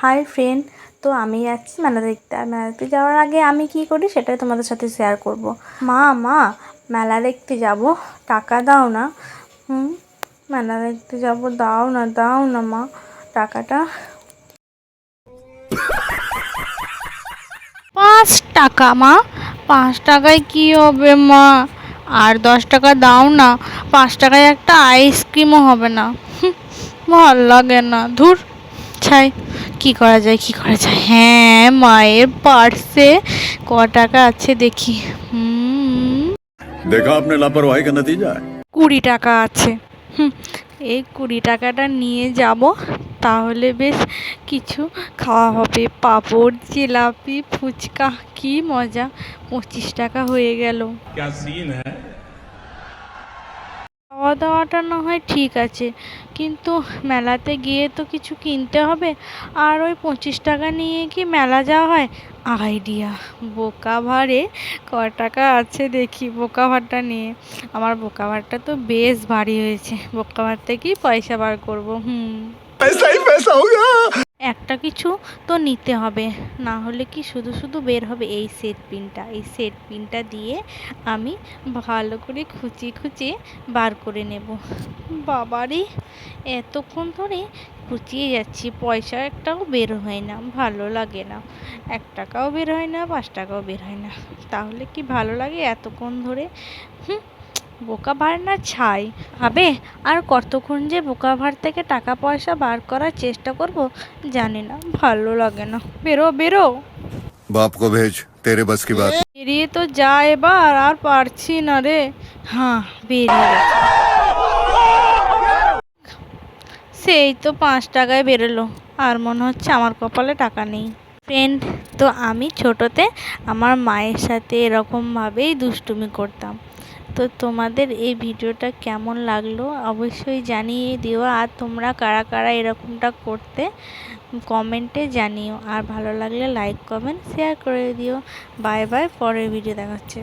Hi friend তো আমি যাচ্ছি মেলা দেখতে আর মেলা দেখতে যাওয়ার আগে আমি কি করি সেটাই তোমাদের সাথে শেয়ার করব। মা মা মেলা দেখতে যাব। টাকা দাও না। হুম? মেলা দেখতে যাব। দাও না দাও না, মা। টাকাটা। পাঁচ টাকা, মা। পাঁচ টাকায় কি হবে, মা? আর দশ টাকা দাও না। পাঁচ টাকায় একটা আইসক্রিমও হবে না। ভালো লাগে না। ধুর, ছাই। কি করা যায় কি করা যায়? হ্যাঁ মায়ের পার্সে ক টাকা আছে দেখি। দেখা আপনি লাপরওয়াহি কা নতিজা কুড়ি টাকা আছে। এই কুড়ি টাকাটা নিয়ে যাব তাহলে বেশ কিছু খাওয়া হবে। পাপড় জিলাপি ফুচকা কি মজা। পঁচিশ টাকা হয়ে গেল। সিন হ্যাঁ দেওয়াটা না হয় ঠিক আছে। কিন্তু মেলাতে গিয়ে তো কিছু কিনতে হবে। আর ওই পঁচিশ টাকা নিয়ে কি মেলা যাওয়া হয়? আইডিয়া। বোকা ভারে ক টাকা আছে দেখি বোকা ভাড়টা নিয়ে। আমার বোকা ভাড়টা তো বেশ ভারী হয়েছে। বোকা ভাড় থেকেই পয়সা বার করব? হুম। একটা কিছু তো নিতে হবে। না হলে কি শুধু শুধু বের হবে এই সেট পিনটা এই সেট পিনটা দিয়ে আমি ভালো করে খুঁচিয়ে খুঁচিয়ে বার করে নেব। বাবারে, এতক্ষণ ধরে খুঁচিয়ে যাচ্ছি, পয়সা একটাও বের হয় না, ভালো লাগে না। এক টাকাও বের হয় না, পাঁচ টাকাও বের হয় না। তাহলে কি ভালো লাগে এতক্ষণ ধরে? হুম বোকা না ছাই? আবে আর কতক্ষণ যে বোকা ভার থেকে টাকা পয়সা বার করার চেষ্টা করব জানি না ভালো লাগে না। বেরো বেরো। বাপকো ভেজ তেরে বাস কি বাত? বেরিয়ে তো যা এবার আর পারছি না রে। হ্যাঁ বেরিয়ে সেই তো পাঁচ টাকায় বেরোলো আর মনে হচ্ছে আমার কপালে টাকা নেই। ফ্রেন্ড তো আমি ছোটোতে আমার মায়ের সাথে এরকমভাবেই দুষ্টুমি করতাম। তো তোমাদের এই ভিডিওটা কেমন লাগল অবশ্যই জানিয়ে দিও। আর তোমরা কারা কারা এরকমটা করতে কমেন্টে জানিও। আর ভালো লাগলে লাইক, কমেন্ট, শেয়ার করে দিও। বাই বাই, পরের ভিডিও দেখাচ্ছে।